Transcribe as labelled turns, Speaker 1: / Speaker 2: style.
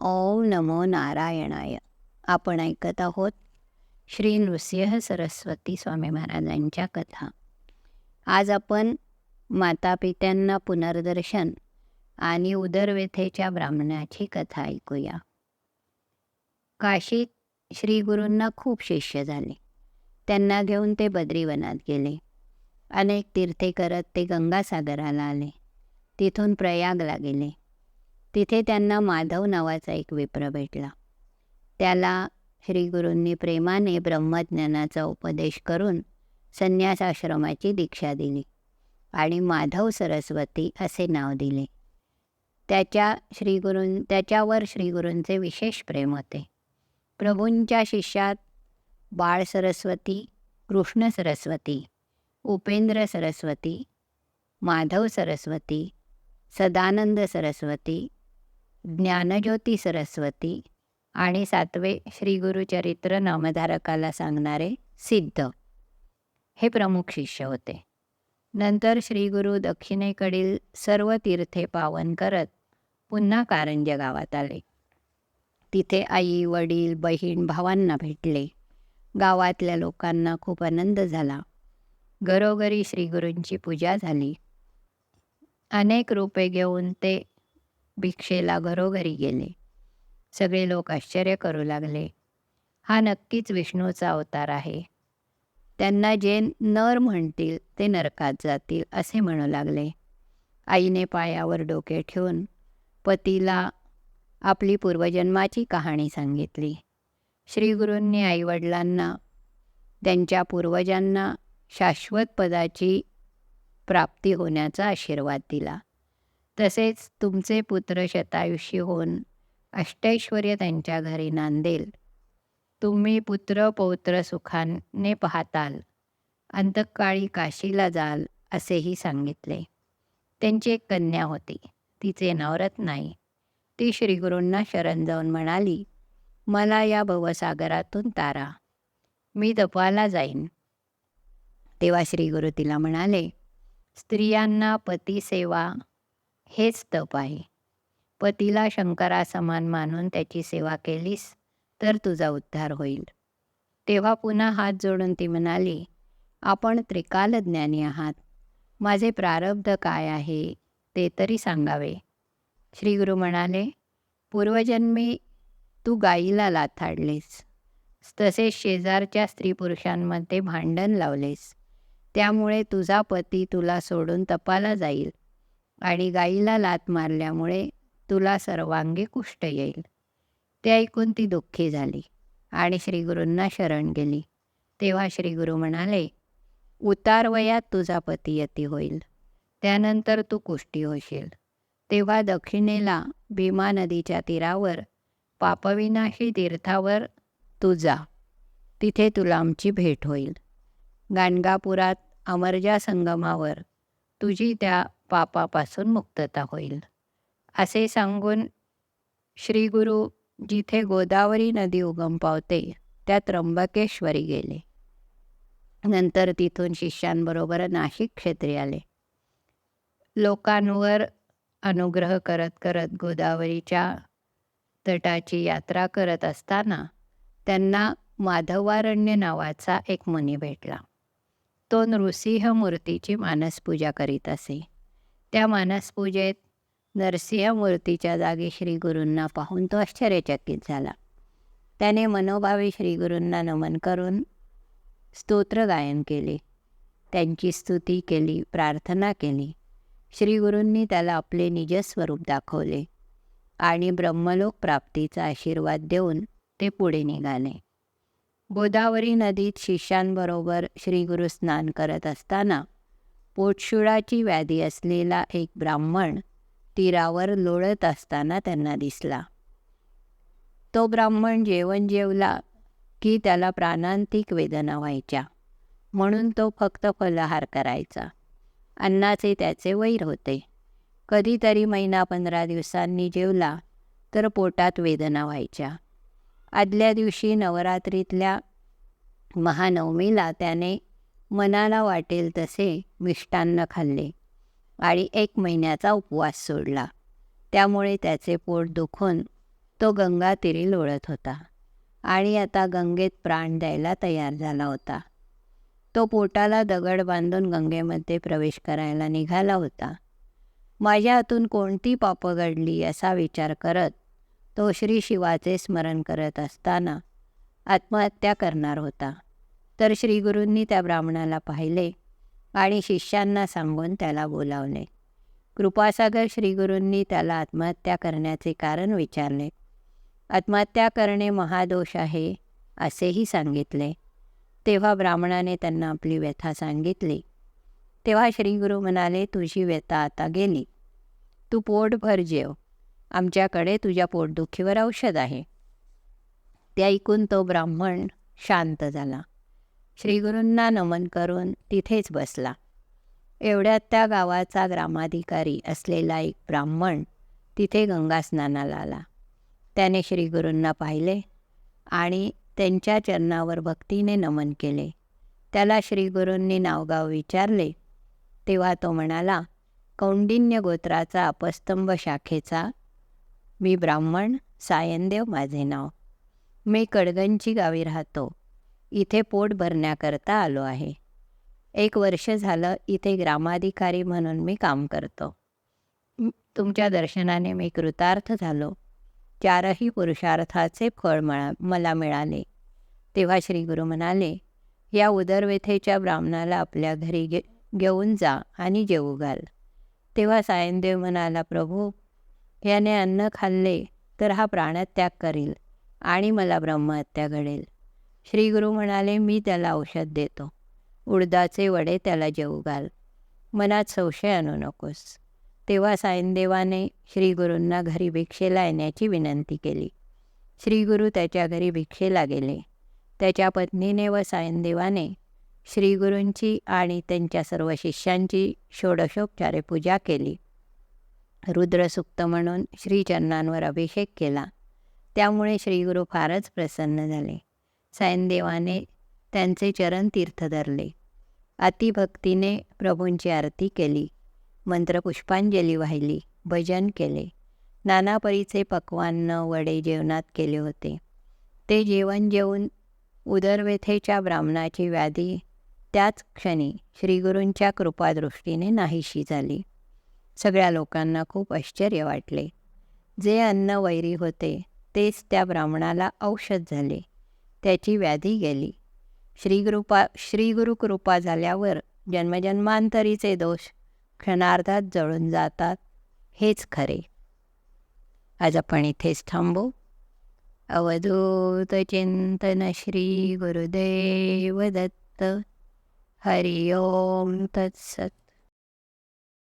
Speaker 1: ओम नमो नारायणाय. आपण ऐकत आहोत श्री नृसिंह सरस्वती स्वामी महाराजांच्या कथा. आज आपण मातापित्यांना पुनर्दर्शन आणि उदरव्यथेच्या ब्राह्मणाची कथा ऐकूया. काशीत श्रीगुरूंना खूप शिष्य झाले. त्यांना घेऊन ते बद्रीवनात गेले. अनेक तीर्थे करत ते गंगासागराला आले. तिथून प्रयागला गेले. तिथे त्यांना माधव नावाचा एक विप्र भेटला. त्याला श्रीगुरूंनी प्रेमाने ब्रह्मज्ञानाचा उपदेश करून संन्यासाश्रमाची दीक्षा दिली आणि माधव सरस्वती असे नाव दिले. त्याच्या श्रीगुरूं त्याच्यावर श्रीगुरूंचे विशेष प्रेम होते. प्रभूंच्या शिष्यात बाळ सरस्वती कृष्ण सरस्वती उपेंद्र सरस्वती माधव सरस्वती सदानंद सरस्वती ज्ञानज्योती सरस्वती आणि सातवे श्री गुरुचरित्र नामधारकाला सांगणारे सिद्ध हे प्रमुख शिष्य होते. नंतर श्रीगुरु दक्षिणेकडील सर्व तीर्थे पावन करत पुन्हा कारंज गावात आले. तिथे आई वडील बहीण भावांना भेटले. गावातल्या लोकांना खूप आनंद झाला. घरोघरी श्रीगुरूंची पूजा झाली. अनेक रूपे घेऊन ते भिक्षेला घरोघरी गेले. सगळे लोक आश्चर्य करू लागले. हा नक्कीच विष्णूचा अवतार आहे. त्यांना जे नर म्हणतील ते नरकात जातील असे म्हणू लागले. आईने पायावर डोके ठेवून पतीला आपली पूर्वजन्माची कहाणी सांगितली. श्रीगुरूंनी आईवडिलांना त्यांच्या पूर्वजांना शाश्वत पदाची प्राप्ती होण्याचा आशीर्वाद दिला. तसेच तुमचे पुत्र शतायुषी होऊन अष्टैश्वर्य त्यांच्या घरी नांदेल. तुम्ही पुत्र पौत्र सुखाने पाहताल. अंतकाळी काशीला जाल असेही सांगितले. त्यांची एक कन्या होती. तिचे नवरत नाही. ती श्रीगुरूंना शरण जाऊन म्हणाली मला या भवसागरातून तारा. मी तपाला जाईन. तेव्हा श्रीगुरु तिला म्हणाले स्त्रियांना पतीसेवा हेच तप आहे. पतीला शंकरासमान मानून त्याची सेवा केलीस तर तुझा उद्धार होईल. तेव्हा पुन्हा हात जोडून ती म्हणाली आपण त्रिकालज्ञानी आहात. माझे प्रारब्ध काय आहे ते तरी सांगावे. श्रीगुरु म्हणाले पूर्वजन्मी तू गाईला लाथाडलीस. तसेच शेजारच्या स्त्री पुरुषांमध्ये भांडण लावलेस. त्यामुळे तुझा पती तुला सोडून तपाला जाईल. आणि गाईला लात मारल्यामुळे तुला सर्वांगी कुष्ट येईल. ते ऐकून ती दुःखी झाली आणि श्रीगुरूंना शरण गेली. तेव्हा श्रीगुरू म्हणाले उतार वयात तुझा पती यती होईल. त्यानंतर तू कुष्टी होशील. तेव्हा दक्षिणेला भीमा नदीच्या तीरावर पापविनाशी तीर्थावर तू जा. तिथे तुला आमची भेट होईल. गाणगापुरात अमरजा संगमावर तुझी त्या पापापासून मुक्तता होईल. असे सांगून श्री गुरु जिथे गोदावरी नदी उगम पावते त्या त्र्यंबकेश्वरी गेले. नंतर तिथून शिष्यांबरोबर नाशिक क्षेत्री आले. लोकांवर अनुग्रह करत करत गोदावरीच्या तटाची यात्रा करत असताना त्यांना माधवारण्य नावाचा एक मुनी भेटला. तो नृसिंह मूर्तीची मानसपूजा करीत असे. त्या मानसपूजेत नरसिंह मूर्तीच्या जागी श्रीगुरूंना पाहून तो आश्चर्यचकित झाला. त्याने मनोभावे श्रीगुरूंना नमन करून स्तोत्र गायन केले. त्यांची स्तुती केली प्रार्थना केली. श्रीगुरूंनी त्याला आपले निजस्वरूप दाखवले आणि ब्रह्मलोक प्राप्तीचा आशीर्वाद देऊन ते पुढे निघाले. गोदावरी नदीत शिष्यांबरोबर श्रीगुरु स्नान करत असताना पोटशुळाची व्याधी असलेला एक ब्राह्मण तीरावर लोळत असताना त्यांना दिसला. तो ब्राह्मण जेवण जेवला की त्याला प्राणांतिक वेदना व्हायच्या. म्हणून तो फक्त फलहार करायचा. अन्नाचे त्याचे वैर होते. कधीतरी महिना पंधरा दिवसांनी जेवला तर पोटात वेदना व्हायच्या. आदल्या दिवशी नवरात्रीतल्या महानवमीला त्याने मनाला वाटेल तसे मिष्टान्न खाल्ले आणि एक महिन्याचा उपवास सोडला. त्यामुळे त्याचे पोट दुखून तो गंगा तिरी लोळत होता आणि आता गंगेत प्राण द्यायला तयार झाला होता. तो पोटाला दगड बांधून गंगेमध्ये प्रवेश करायला निघाला होता. माझ्या हातून कोणती पापं घडली असा विचार करत तो श्री शिवाचे स्मरण करत असताना आत्महत्या करणार होता. तर श्रीगुरूंनी त्या ब्राह्मणाला पाहिले आणि शिष्यांना सांगून त्याला बोलावले. कृपासागर श्रीगुरूंनी त्याला आत्महत्या करण्याचे कारण विचारले. आत्महत्या करणे महादोष आहे असेही सांगितले. तेव्हा ब्राह्मणाने त्यांना आपली व्यथा सांगितली. तेव्हा श्रीगुरू म्हणाले तुझी व्यथा आता गेली. तू पोटभर जेव. आमच्याकडे तुझ्या पोटदुखीवर औषध आहे. ते ऐकून तो ब्राह्मण शांत झाला. श्रीगुरूंना नमन करून तिथेच बसला. एवढ्यात त्या गावाचा ग्रामाधिकारी असलेला एक ब्राह्मण तिथे गंगास्नानाला आला. त्याने श्रीगुरूंना पाहिले आणि त्यांच्या चरणावर भक्तीने नमन केले. त्याला श्रीगुरूंनी नावगाव विचारले. तेव्हा तो म्हणाला कौंडिन्य गोत्राचा अपस्तंभ शाखेचा मी ब्राह्मण सायनदेव माझे नाव. मी कडगंची गावी राहतो. इथे पोट भरण्याकरता आलो आहे. एक वर्ष झालं इथे ग्रामाधिकारी म्हणून मी काम करतो. तुमच्या दर्शनाने मी कृतार्थ झालो. चारही पुरुषार्थाचे फळ मला मला मिळाले. तेव्हा श्री गुरु म्हणाले या उदरवेथेच्या ब्राह्मणाला आपल्या घरी गे घेऊन जा आणि जेवू घाल. तेव्हा सायनदेव म्हणाला प्रभू याने अन्न खाल्ले तर हा प्राणत्याग करील आणि मला ब्रह्महत्या घडेल. श्रीगुरु म्हणाले मी त्याला औषध देतो. उडदाचे वडे त्याला जेवू घाल. मनात संशय आणू नकोस. तेव्हा सायनदेवाने श्रीगुरूंना घरी भिक्षेला येण्याची विनंती केली. श्रीगुरू त्याच्या घरी भिक्षेला गेले. त्याच्या पत्नीने व सायनदेवाने श्रीगुरूंची आणि त्यांच्या सर्व शिष्यांची षोडशोपचारे पूजा केली. रुद्रसुक्त म्हणून श्रीचरणांवर अभिषेक केला. त्यामुळे श्रीगुरू फारच प्रसन्न झाले. सायनदेवाने त्यांचे चरण तीर्थ धरले. अतिभक्तीने प्रभूंची आरती केली. मंत्रपुष्पांजली वाहिली. भजन केले. नाना परीचे पक्वान्न वडे जेवणात केले होते. ते जेवण जेवून उदरवेथेच्या ब्राह्मणाची व्याधी त्याच क्षणी श्रीगुरूंच्या कृपादृष्टीने नाहीशी झाली. सगळ्या लोकांना खूप आश्चर्य वाटले. जे अन्न वैरी होते तेच त्या ब्राह्मणाला औषध झाले. त्याची व्याधी गेली. श्रीगुरुपा श्रीगुरुकृपा झाल्यावर जन्मजन्मांतरीचे दोष क्षणार्धात जळून जातात. हेच खरे. आज आपण इथेच थांबू. अवधूत चिंतन श्री गुरुदेव दत्त. हरिओम तत्सत.